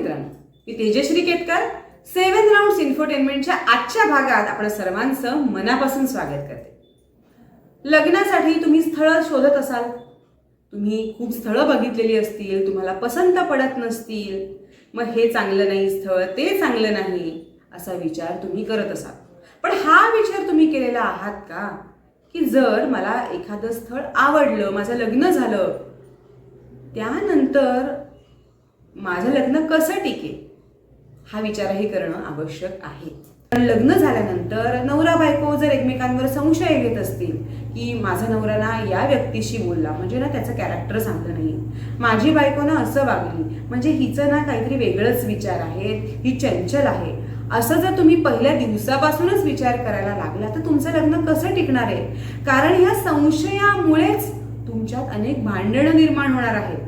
मित्रांनो मी Tejashri Ketkar seven round इन्फोटेनमेंटच्या आजच्या भागात आपण सर्वांचं मनापासून स्वागत करते. लग्नासाठी तुम्ही स्थळं शोधत असाल. तुम्ही खूप स्थळं बघितलेली असतील तुम्हाला पसंत पडत नसतील. मग हे चांगलं नाही स्थळ ते चांगलं नाही असा विचार तुम्ही करत असाल. पण हा विचार तुम्ही केलेला आहात का? की जर मला एखादं स्थळ आवडलं माझं लग्न झालं त्यानंतर माझं लग्न कसं टिकेल? हा विचारही करणं आवश्यक आहे. पण लग्न झाल्यानंतर नवरा बायको जर एकमेकांवर संशय घेत असतील की माझा नवरा ना या व्यक्तीशी बोलला म्हणजे ना त्याचं कॅरेक्टर चांगलं नाही. माझी बायको ना असं वागली म्हणजे हिचं ना काहीतरी वेगळंच विचार आहेत ही चंचल आहे. असं जर तुम्ही पहिल्या दिवसापासूनच विचार करायला लागला तर तुमचं लग्न कसं टिकणार आहे? कारण ह्या संशयामुळेच तुमच्यात अनेक भांडणं निर्माण होणार आहेत.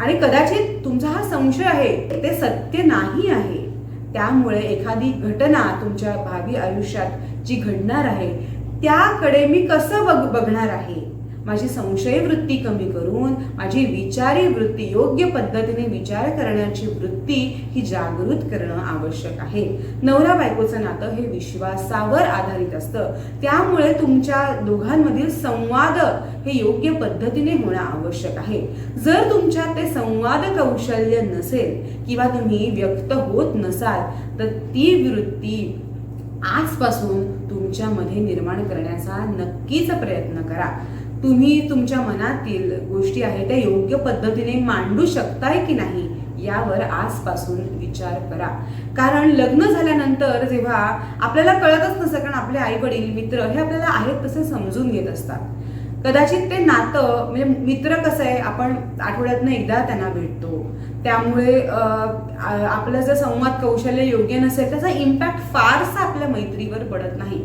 आणि कदाचित तुमचा हा संशय आहे ते सत्य नाही आहे. त्यामुळे एखादी घटना तुमच्या भावी आयुष्यात जी घडणार आहे त्याकडे मी कसं बघ बघणार आहे? माझी संशय वृत्ती कमी करून माझी विचारी वृत्ती योग्य पद्धतीने विचार करण्याची वृत्ती ही जागृत करणं आवश्यक आहे. नवरा बायकोचं नातं हे विश्वासावर आधारित असतं. त्यामुळे तुमच्या दोघांमधील संवाद हे योग्य पद्धतीने होणं आवश्यक आहे. जर तुमच्यात ते संवाद कौशल्य नसेल किंवा तुम्ही व्यक्त होत नसाल तर ती वृत्ती आजपासून तुमच्यामध्ये निर्माण करण्याचा नक्कीच प्रयत्न करा. तुम्ही तुमच्या मनातील गोष्टी आहेत त्या योग्य पद्धतीने मांडू शकताय की नाही यावर आजपासून विचार करा. कारण लग्न झाल्यानंतर जेव्हा आपल्याला कळतच नसतं कारण आपले आई वडील मित्र हे आपल्याला आहेत तसे समजून घेत असतात. कदाचित ते नातं म्हणजे मित्र कसं आहे आपण आठवड्यातनं एकदा त्यांना भेटतो. त्यामुळे आपलं जर संवाद कौशल्य योग्य नसेल त्याचा इम्पॅक्ट फारसा आपल्या मैत्रीवर पडत नाही.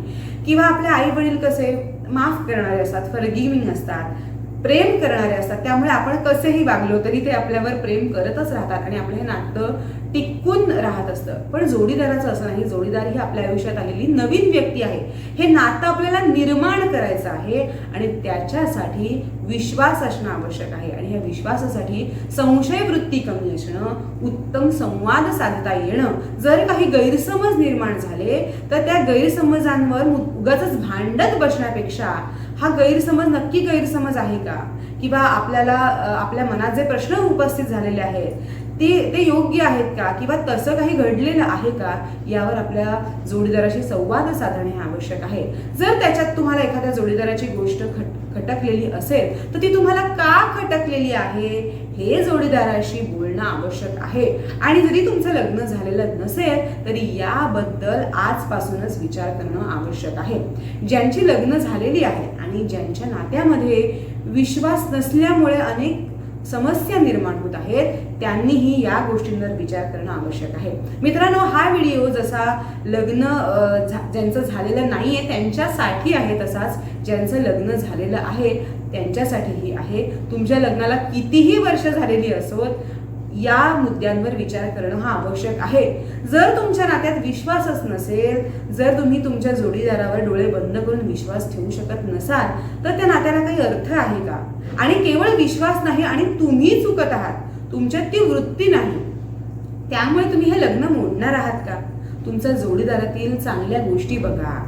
किंवा आपले आई वडील कसे माफ करणारे असतात फरगिविंग असतात. प्रेम करणारे असतात. त्यामुळे आपण कसेही वागलो तरी ते आपल्यावर प्रेम करतच राहतात आणि आपलं हे नातं टिकून राहत असतं. पण जोडीदाराचं असं नाही. जोडीदार ही आपल्या आयुष्यात आलेली नवीन व्यक्ती आहे. हे नातं आपल्याला निर्माण करायचं आहे आणि त्याच्यासाठी विश्वास असणं आवश्यक आहे. आणि या विश्वासासाठी संशय वृत्ती कमी असणं उत्तम संवाद साधता येणं जर काही गैरसमज निर्माण झाले तर त्या गैरसमजांवर उगाच भांडत बसण्यापेक्षा हा गैरसमज नक्की गैरसमज आहे का? किंवा आपल्याला आपल्या मनात जे प्रश्न उपस्थित झालेले आहेत ते ते योग्य आहेत का? किंवा तसं काही घडलेलं आहे का? यावर आपल्या जोडीदाराशी संवाद साधणे हे आवश्यक आहे. जर त्याच्यात तुम्हाला एखाद्या जोडीदाराची गोष्ट खट खटकलेली असेल तर ती तुम्हाला का खटकलेली आहे? हे जोडीदाराशी बोलणं आवश्यक आहे. आणि जरी तुमचं लग्न झालेलं नसेल तरी याबद्दल आजपासूनच विचार करणं आवश्यक आहे. ज्यांची लग्न झालेली आहे आणि ज्यांच्या नात्यामध्ये विश्वास नसल्यामुळे अनेक समस्या निर्माण होत आहेत. त्यांनीही या गोष्टींवर विचार करणं आवश्यक आहे. मित्रांनो हा व्हिडिओ जसा लग्न ज्यांचं झालेलं नाही आहे त्यांच्यासाठी आहे तसाच ज्यांचं लग्न झालेलं आहे त्यांच्यासाठीही आहे. तुमच्या लग्नाला कितीही वर्ष झालेली असोत या मुद्द्यांवर विचार करणं हा आवश्यक आहे. जर तुमच्या नात्यात विश्वासच नसेल जर तुम्ही तुमच्या जोडीदारावर डोळे बंद करून विश्वास ठेवू शकत नसाल तर त्या नात्याला काही अर्थ आहे का? आणि केवळ विश्वास नाही आणि तुम्ही चुकत आहात तुमच्यात ती वृत्ती नाही. त्यामुळे तुम्ही हे लग्न मोडणार आहात का? तुमच्या जोडीदारातील चांगल्या गोष्टी बघा.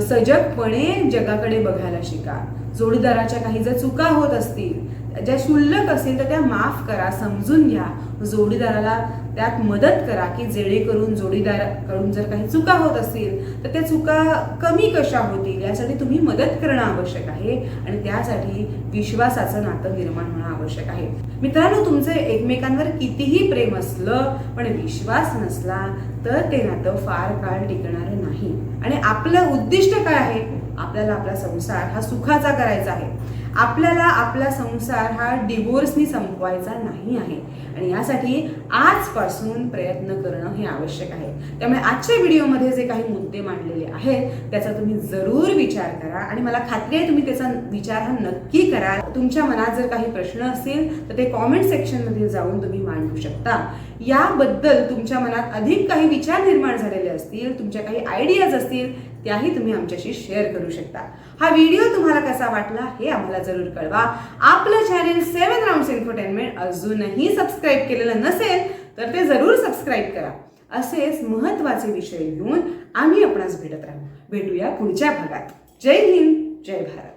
सजगपणे जगाकडे बघायला शिका. जोडीदाराच्या काही जर चुका होत असतील ज्या क्षुल्लक असतील तर त्या माफ करा समजून घ्या. जोडीदाराला त्यात मदत करा की जेणेकरून जोडीदाराकडून जर काही चुका होत असतील तर त्या चुका कमी कशा होतील यासाठी तुम्ही मदत करणं आवश्यक आहे आणि त्यासाठी विश्वासाचं नातं निर्माण होणं आवश्यक आहे. मित्रांनो तुमचे एकमेकांवर कितीही प्रेम असलं पण विश्वास नसला तर ते नातं फार काळ टिकणार नाही. आणि आपलं उद्दिष्ट काय आहे? आपल्याला आपला संसार हा सुखाचा करायचा आहे. आपल्याला आपला संसार हा डिवोर्सनी संपवायचा नाही आहे. आणि यासाठी आजपासून प्रयत्न करणं हे आवश्यक आहे. त्यामुळे आजच्या व्हिडिओमध्ये जे काही मुद्दे मांडलेले आहेत त्याचा तुम्ही जरूर विचार करा. आणि मला खात्री आहे तुम्ही त्याचा विचार हा नक्की करा तुमच्या मनात जर काही प्रश्न असतील तर ते कॉमेंट सेक्शनमध्ये जाऊन तुम्ही मांडू शकता. याबद्दल तुमच्या मनात अधिक काही विचार निर्माण झालेले असतील तुमच्या काही आयडियाज असतील त्याही तुम्ही आमच्याशी शेअर करू शकता. हा व्हिडिओ तुम्हाला कसा वाटला हे आम्हाला जरूर कळवा. आपलं चॅनेल सेवन राऊंड्स एंटरटेनमेंट अजूनही सबस्क्राईब केलेलं नसेल तर ते जरूर सबस्क्राईब करा. असेच महत्त्वाचे विषय घेऊन आम्ही आपणास भेटत राहू. भेटूया पुढच्या भागात. जय हिंद जय भारत.